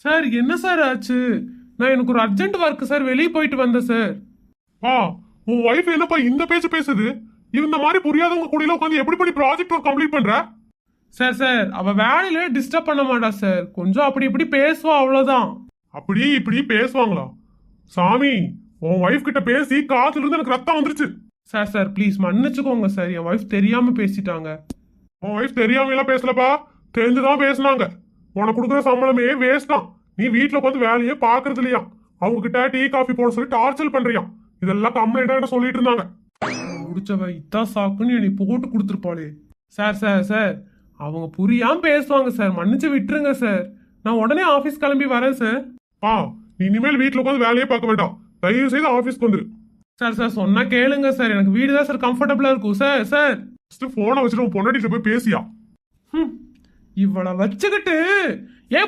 Sir என்ன sir ஆச்சு? நான் எனக்கு ஒரு அர்ஜென்ட் ஒர்க் சார் வெளியே போயிட்டு வந்தேன் சார். ஆ உன் ஒய்ஃப் என்னப்பா இந்த பேச்சு பேசுது? இந்த மாதிரி புரியாதவங்க கூட உட்காந்து எப்படி பண்ணி ப்ராஜெக்ட் ஒர்க் கம்ப்ளீட் பண்ற? சார் சார் அவ வேலையில டிஸ்டர்ப் பண்ண மாட்டா சார். கொஞ்சம் அப்படி இப்படி பேசுவா அவ்வளவுதான். அப்படி இப்படி பேசுவாங்களா? சாமி உன் ஒய்ஃப் கிட்ட பேசி காத்துல இருந்து எனக்கு ரத்தம் வந்துருச்சு. சார் சார் ப்ளீஸ் மன்னிச்சுக்கோங்க சார். என் ஒய்ஃப் தெரியாம பேசிட்டாங்க. உன் ஒய்ஃப் தெரியாம எல்லாம் பேசலப்பா. தெரிஞ்சுதான் பேசுனாங்க. உனக்கு கொடுக்குற சம்பளமே வேஸ்ட் தான். நீ வீட்டுல உட்காந்து வேலையே பாக்குறது இல்லையா? அவங்க கிட்ட டீ காஃபி போட சொல்லி டார்ச்சர் பண்றியா? இதெல்லாம் கம்ப்ளைண்டா சொல்லிட்டு இருந்தாங்க. முடிச்சவ இதான் சாக்குன்னு என்னை போட்டு கொடுத்துருப்பாளே. சார் சார் சார் அவங்க புரியாம பேசுவாங்க சார். மன்னிச்சு விட்டுருங்க சார். நான் உடனே ஆபீஸ் கிளம்பி வரேன் சார். ஆ நீ இனிமேல் வீட்டுல உட்காந்து வேலையே பார்க்க வேண்டாம். தயவு செய்து ஆபீஸ்க்கு வந்துரு. சார் சார் சொன்னா கேளுங்க சார். எனக்கு வீடு தான் சார் கம்ஃபர்டபுளா இருக்கும். Sir sir. ஃபர்ஸ்ட் போனை வச்சுட்டு உன் பொண்டாட்டிட்ட போய் பேசியா? ஹம், இவளை வச்சுக்கிட்டு